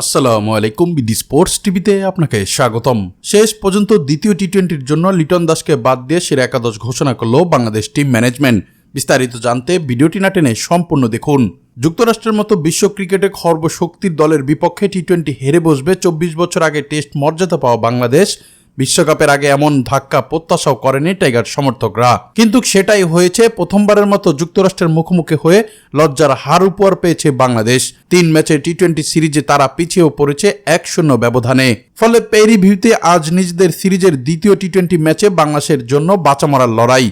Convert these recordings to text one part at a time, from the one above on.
আসসালামু আলাইকুম BD sports টিভিতে আপনাকে স্বাগতম। শেষ পর্যন্ত দ্বিতীয় টি টোয়েন্টির জন্য লিটন দাসকে বাদ দিয়ে সেরা একাদশ ঘোষণা করল বাংলাদেশ টিম ম্যানেজমেন্ট। বিস্তারিত জানতে ভিডিওটি না টেনে সম্পূর্ণ দেখুন। যুক্তরাষ্ট্রের মতো বিশ্ব ক্রিকেটে সর্বশক্তির দলের বিপক্ষে টি টোয়েন্টি হেরে বসবে চব্বিশ বছর আগে টেস্ট মর্যাদা পাওয়া বাংলাদেশ। বিশ্বকাপের আগে এমন ধাক্কা প্রত্যাশাও করেনি টাইগার সমর্থকরা। কিন্তু সেটাই হয়েছে, প্রথমবারের মতো যুক্তরাষ্ট্রের মুখোমুখি হয়ে লজ্জার হার উপহার পেয়েছে বাংলাদেশ। তিন ম্যাচে টি টোয়েন্টি সিরিজে তারা পিছিয়েও পড়েছে এক শূন্য ব্যবধানে। ফলে পেরি ভিউতে আজ নিজেদের সিরিজের দ্বিতীয় টি টোয়েন্টি ম্যাচে বাংলাদেশের জন্য বাঁচা মরার লড়াই।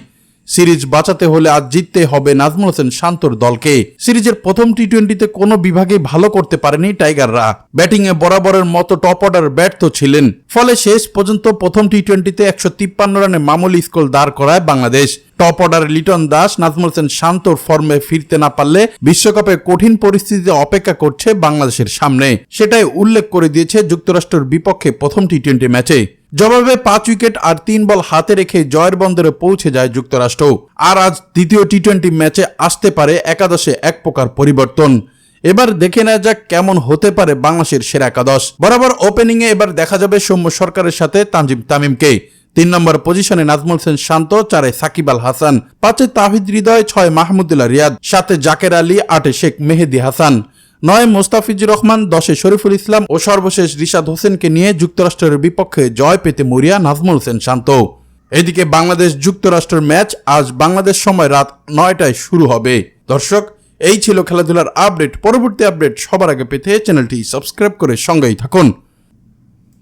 সিরিজ বাঁচাতে হলে আজ জিততে হবে নাজমুল হোসেন শান্তর দলকে। সিরিজের প্রথম টি টোয়েন্টিতে কোনো বিভাগে ভালো করতে পারেনি টাইগাররা। ব্যাটিংয়ে বরাবরের মতো টপ অর্ডার ব্যর্থ ছিলেন। ফলে শেষ পর্যন্ত প্রথম টি টোয়েন্টিতে একশো তিপ্পান্ন রানে মামুলি স্কোর দাঁড় করায় বাংলাদেশ। টপ অর্ডারে লিটন দাস, নাজমুল হোসেন শান্তর ফর্মে ফিরতে না পারলে বিশ্বকাপে কঠিন পরিস্থিতিতে অপেক্ষা করছে বাংলাদেশের সামনে। সেটাই উল্লেখ করে দিয়েছে যুক্তরাষ্ট্রের বিপক্ষে প্রথম টি টোয়েন্টি ম্যাচে। জবাবে পাঁচ উইকেট আর তিন বল হাতে রেখে জয়ের বন্দরে পৌঁছে যায় যুক্তরাষ্ট্র। আর আজ দ্বিতীয় টি টোয়েন্টি ম্যাচে আসতে পারে একাদশে এক প্রকার পরিবর্তন। এবার দেখে নেওয়া যাক কেমন হতে পারে বাংলাদেশের সেরা একাদশ। বরাবর ওপেনিংয়ে এবার দেখা যাবে সৌম্য সরকারের সাথে তানজিম তামিমকে। তিন নম্বর পজিশনে নাজমুল হোসেন শান্ত, চারে সাকিব আল হাসান। পাঁচে তাহিদ হৃদয়, ছয় মাহমুদুল্লাহ রিয়াদ, সাতে জাকের আলী, আটে শেখ মেহেদি হাসান। নয় মোস্তাফিজুর রহমান, দশে শরীফুল ইসলাম ও সর্বশেষ রিশাদ হোসেনকে নিয়ে যুক্তরাষ্ট্রের বিপক্ষে জয় পেতে মরিয়া নাজমুল হোসেন শান্ত। এদিকে বাংলাদেশ যুক্তরাষ্ট্রের ম্যাচ আজ বাংলাদেশ সময় রাত নয়টায় শুরু হবে। দর্শক, এই ছিল খেলাধুলার আপডেট। পরবর্তী আপডেট সবার আগে পেতে চ্যানেলটি সাবস্ক্রাইব করে সঙ্গেই থাকুন।